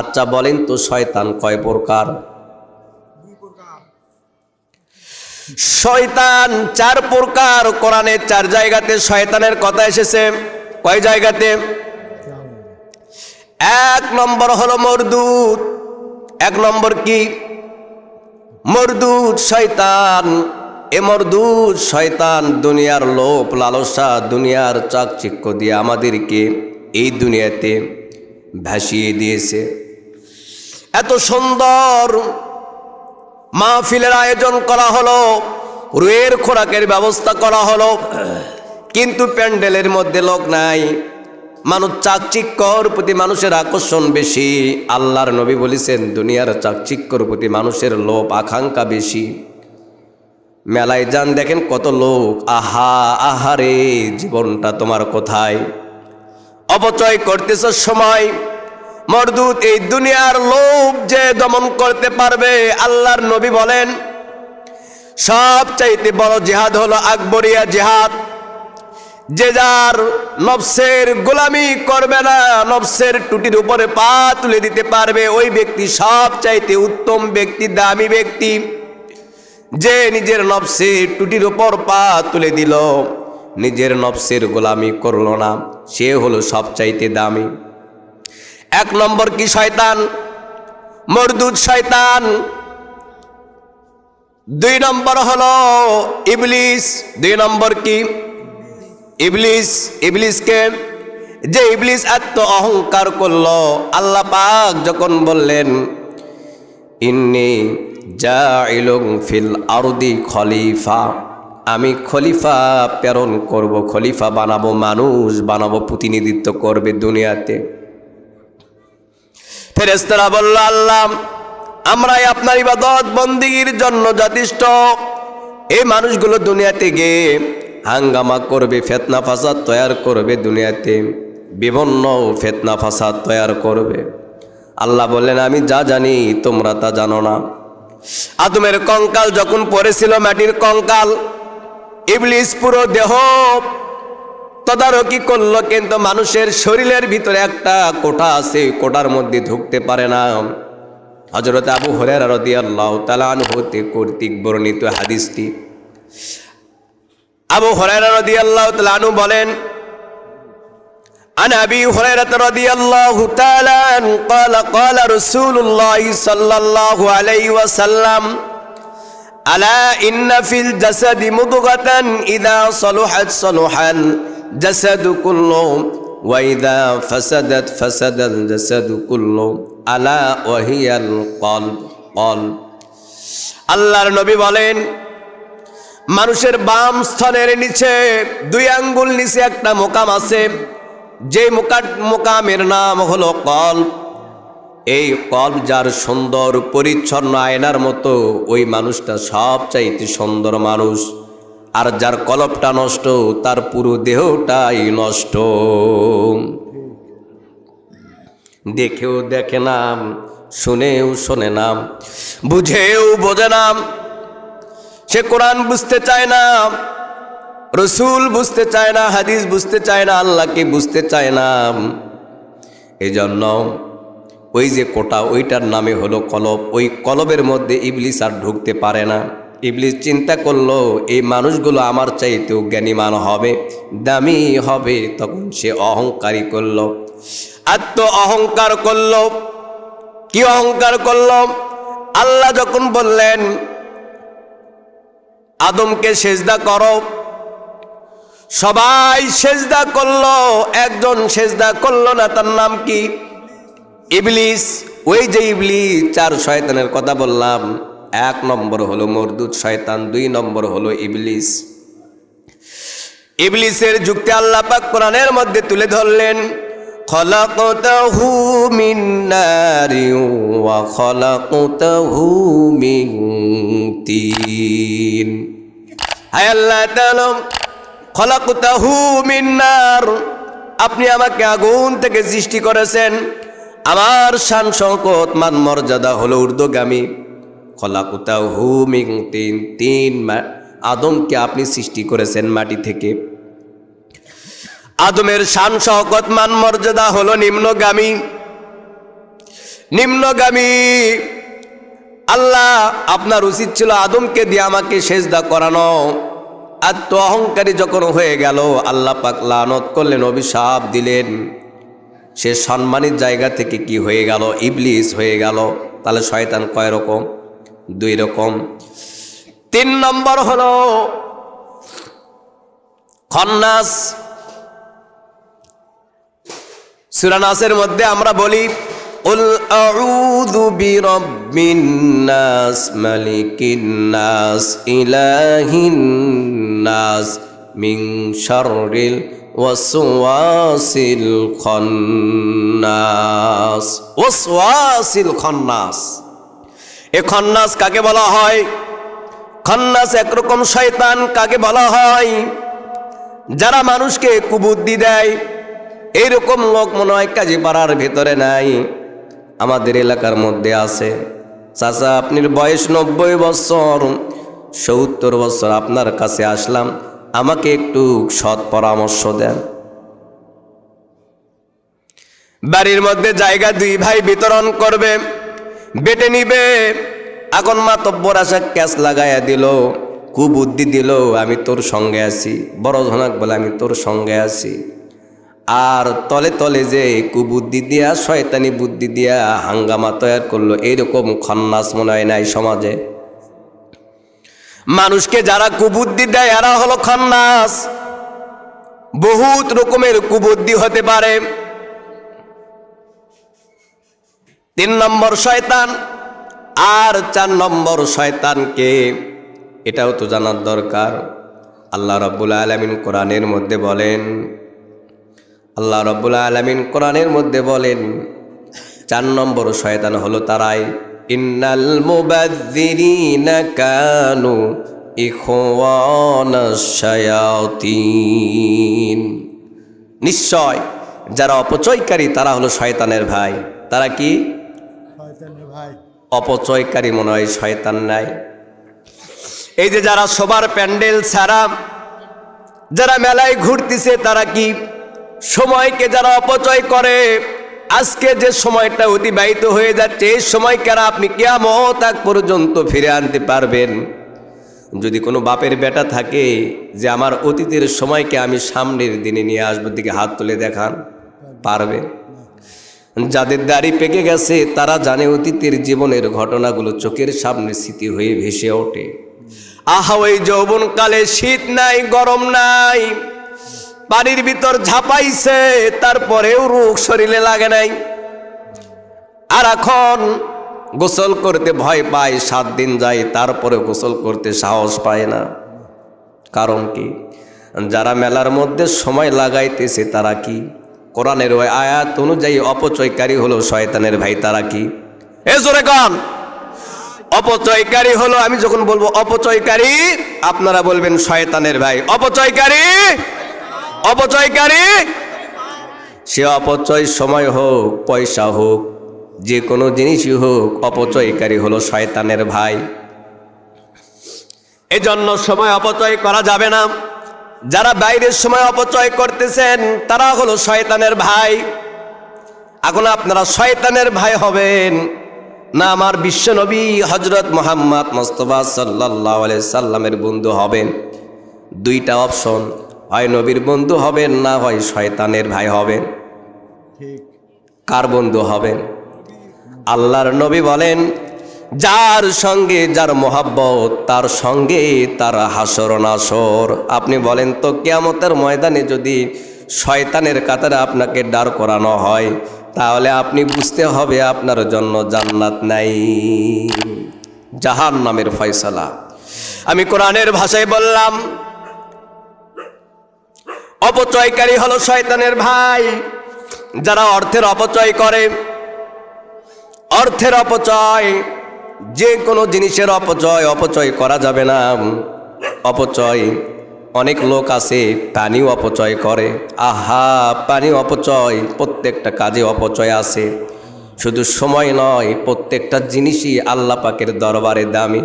আচ্ছা বলেন তো শয়তান কয় প্রকার? শয়তান চার প্রকার কোরআনের চার জায়গাতে শয়তানের কথা এসেছে। কয় জায়গাতে? এক নম্বর হলো মরদুদ এক নম্বর কি? মরদুদ শয়তান। এ মরদুদ শয়তান দুনিয়ার লোভ, লালসা, দুনিয়ার চাকচিক্য দিয়ে আমাদেরকে এই দুনিয়াতে ভাসিয়ে দিয়েছে। এত সুন্দর মাহফিলের আয়োজন করা হলো, রুয়ের খোরাকের ব্যবস্থা করা হলো, কিন্তু প্যান্ডেলের মধ্যে লোক নাই। মানুষ চাকচিক্যর প্রতি মানুষের আকর্ষণ বেশি। আল্লাহর নবী বলেছেন, দুনিয়ার চাকচিক্যর প্রতি মানুষের লোভ, আকাঙ্ক্ষা বেশি। মেলায় যান, দেখেন কত লোক। আহা, আহারে, জীবনটা তোমার কোথায়? অপচয় করতেছ সময়। মরদুত, এই দুনিয়ার লোভ যে দমন করতে পারবে, আল্লাহর নবী বলেন সব চাইতে বড় জেহাদ হলো আকবরিয়া জেহাদ। যে যার নফসের গোলামি করবে না নবসের টুটির উপরে পা তুলে দিতে পারবে, ওই ব্যক্তি সব চাইতে উত্তম ব্যক্তি, দামি ব্যক্তি। যে নিজের নফসের টুটির উপর পা তুলে দিল, নিজের নফসের গোলামি করল না, সে হলো সব চাইতে দামি। এক নম্বর কি শয়তান? মরদুদ শয়তান। দুই নম্বর হলো ইবলিস। দুই নম্বর কি? ইবলিস। ইবলিসকে যে ইবলিস এত অহংকার করল, আল্লাহ পাক যখন বললেন, ইন্নি জাইলুং ফিল আরদি খলিফা। আমি খলিফা প্রেরণ করব, খলিফা বানাবো, মানুষ বানাবো, প্রতিনিধিত্ব করবে দুনিয়াতে। ফেরেস্তারা বলল, আল্লাহ, আমরাই আপনার ইবাদত বন্দিগির জন্য যথেষ্ট। এই মানুষগুলো দুনিয়াতে গিয়ে হাঙ্গামা করবে, ফেতনা ফাসাদ তৈয়ার করবে দুনিয়াতে, বিভিন্ন ফেতনা ফাসাদ তৈয়ার করবে। আল্লাহ বললেন, আমি যা জানি তোমরা তা জানো না। আদমের কঙ্কাল যখন পড়েছিল, মাটির কঙ্কাল, ইবলিস পুরো দেহ তদারকি করলো কিন্তু মানুষের শরীরের ভিতরে একটা কোটা আছে কোটার মধ্যে ঢুকতে পারে না হজরত আবু হরের রদি আল্লাহ তালান হতে কর্তৃক বর্ণিত হাদিসটি আবু হরের রদি আল্লাহ তালানু বলেন عن ابي هريره رضي الله تعالى عنه قال قال رسول الله صلى الله عليه وسلم الا ان في الجسد مضغه اذا صلحت صلح জসদ কুল্লু ওয়াইদা ফসদ ফসদ জসদ কুল্লু আলা ওহিয়াল কল কল। আল্লাহর নবী বলেন, মানুষের বাম স্থানের নিচে দুই আঙ্গুল নিচে একটা মোকাম আছে যে মোকাট, মোকামের নাম হলো কল। এই কল যার সুন্দর, পরিচ্ছন্ন আয়নার মতো ওই মানুষটা সবচাইতে সুন্দর মানুষ। আর যার কলপটা নষ্ট, তার পুরো দেহটাই নষ্ট। দেখেও দেখে না শুনেও শোনে নাম, বুঝেও বোঝে নাম। সে কোরআন বুঝতে চায় না, রসুল বুঝতে চায় না, হাদিস বুঝতে চায় না, আল্লাহকে বুঝতে চায় না। জন্য ওই যে কোটা, ওইটার নামে হলো কলব ওই কলবের মধ্যে ইবলিস আর ঢুকতে পারে না। ইবলিস চিন্তা করল, এই মানুষগুলো আমার চাইতেও জ্ঞানীমান হবে, দামি হবে। তখন সে অহংকারী করল। আত্ম অহংকার করল। কি অহংকার করল? আল্লাহ যখন বললেন, আদমকে সেজদা করো। সবাই সেজদা করল, একজন সেজদা করল না, তার নাম কি? ইবলিস। ওই যে ইবলিস চার শয়তানের কথা বললাম এক নম্বর হলো মরদুদ শয়তান, দুই নম্বর হলো ইবলিস। ইবলিসের যুক্তি আল্লাহ পাক কোরআনের মধ্যে তুলে ধরলেন মিন নারি ওয়া খলাকতাহু মিন তিন। হায় আল্লাহ খলাকুতাহু মিন্নার আপনি আমাকে আগুন থেকে সৃষ্টি করেছেন। আমার শান শঙ্কত মান মর্যাদা হলো ঊর্ধ্বগামী। খলাকুতাহু মিং তিন তিন আদমকে আপনি সৃষ্টি করেছেন মাটি থেকে। আদমের শান শওকত মান মর্যাদা হলো নিম্নগামী। নিম্নগামী। আল্লাহ আপনার উচিত ছিল আদমকে দিয়ে আমাকে সেজদা করানো। আত্ম অহংকারী যখন হয়ে গেল, আল্লাহ পাক লানত করলেন, অভিশাপ দিলেন। সে সম্মানিত জায়গা থেকে কি হয়ে গেল? ইবলিস হয়ে গেল। তাহলে শয়তান কয় রকম? দুই রকম। তিন নম্বর হল খন্নাস। সুরানাসের মধ্যে আমরা বলি, উল আউযু বিরাব্বিন নাস, মালিকিন নাস, ইলাহিন নাস, মিন শাররিল ওয়াসওয়াসিল খন্নাস। ওয়াসওয়াসিল খন্নাস। এ খন্নাস কাকে বলা হয়? খন্নাস একরকম শয়তান কাকে বলা হয়? যারা মানুষকে কুবুদ্ধি দেয়, এইরকম লোক মনে হয় কাজী পাড়ার ভেতরে নাই। আমাদের এলাকার মধ্যে আছে। চাচা আপনার বয়স নব্বই বছর, সত্তর বছর, আপনার কাছে আসলাম, আমাকে একটু সৎ পরামর্শ দেন। বাড়ির মধ্যে জায়গা দুই ভাই বিতরণ করবে। বেটে নিবে। এখন মাতব্বর আসা ক্যাশ লাগাইয়া দিল কুবুদ্ধি দিল, আমি তোর সঙ্গে আছি, বড় ধনাক বলে আমি তোর সঙ্গে আছি। আর তলে তলে যে কুবুদ্ধি দিয়া, শয়তানি বুদ্ধি দিয়া হাঙ্গামা তৈরি করল, এইরকম খন্নাস মনে হয় নাই সমাজে। মানুষকে যারা কুবুদ্ধি দেয়, এরা হলো খন্নাস। বহুত রকমের কুবুদ্ধি হতে পারে। তিন নম্বর শয়তান আর চার নম্বর শয়তানকে এটাও তো জানার দরকার। আল্লাহ রব্বুল আলমিন কোরআনের মধ্যে বলেন, আল্লাহ রব্বুল আলমিন কোরআনের মধ্যে বলেন, চার নম্বর শয়তান হলো তারাই। ইন্নাল কানু নিশ্চয় যারা অপচয়কারী তারা হলো শয়তানের ভাই। তারা কি? অপচয়কারী মনে হয়, শয়তান নাই। এই যে যারা সবার প্যান্ডেল ছাড়া, যারা মেলায় ঘুরতেছে, তারা কি সময়কে যারা অপচয় করে, আজকে যে সময়টা অতিবাহিত হয়ে যাচ্ছে, এই সময়কারা আপনি কেয়ামত আগ পর্যন্ত ফিরে আনতে পারবেন। যদি কোনো বাপের বেটা থাকে যে আমার অতীতের সময়কে আমি সামনের দিনে নিয়ে আসব, দিকে হাত তুলে দেখান পারবে যাদের দাড়ি পেকে গেছে, তারা জানে অতীতের জীবনের ঘটনাগুলো চোখের সামনে স্মৃতি হয়ে ভেসে ওঠে। আহা, ওই যৌবনকালে শীত নাই, গরম নাই, বাড়ির ভিতর ঝাপাইছে, তারপরেও রোগ শরীরে লাগে নাই। আর এখন গোসল করতে ভয় পায়, সাত দিন যায় তারপরে গোসল করতে সাহস পায় না। কারণ কি? যারা মেলার মধ্যে সময় লাগাইতেছে, তারা কি? কোরআনের ওই আয়াত অনুযায়ী অপচয়কারী হলো শয়তানের ভাই, তারা কি? এ জোরে কান। অপচয়কারী হলো, আমি যখন বলব অপচয়কারী, আপনারা বলবেন শয়তানের ভাই। অপচয়কারী? অপচয়কারী? সে অপচয় সময় হোক, পয়সা হোক, যে কোনো জিনিসই হোক, অপচয়কারী হলো শয়তানের ভাই। এজন্য সময় অপচয় করা যাবে না। যারা বাইরের সময় অপচয় করতেছেন তারা হলো শয়তানের ভাই। এখন আপনারা শয়তানের ভাই হবেন না আমার বিশ্বনবী হজরত মোহাম্মদ মোস্তফা সাল্লাহ সাল্লামের বন্ধু হবেন। দুইটা অপশন হয় নবীর বন্ধু হবেন না হয় শয়তানের ভাই হবেন। ঠিক। কার বন্ধু হবেন? আল্লাহর নবী বলেন যার সঙ্গে যার মোহাব্বত, তার সঙ্গে তার হাসর নাসর। আপনি বলেন তো, কেয়ামতের ময়দানে যদি শয়তানের কাতারে আপনাকে দাঁড় করানো হয়, তাহলে আপনি বুঝতে হবে আপনার জন্য জান্নাত নাই। জাহান নামের ফয়সালা। আমি কোরআনের ভাষায় বললাম, অপচয়কারী হলো শয়তানের ভাই। যারা অর্থের অপচয় করে, অর্থের অপচয় যে কোনো জিনিসের অপচয় অপচয় করা যাবে না। অপচয়, অনেক লোক আছে, পানিও অপচয় করে। আহা পানি অপচয়, প্রত্যেকটা কাজে অপচয় আছে। শুধু সময় নয়, প্রত্যেকটা জিনিসই আল্লাহ পাকের দরবারে দামি।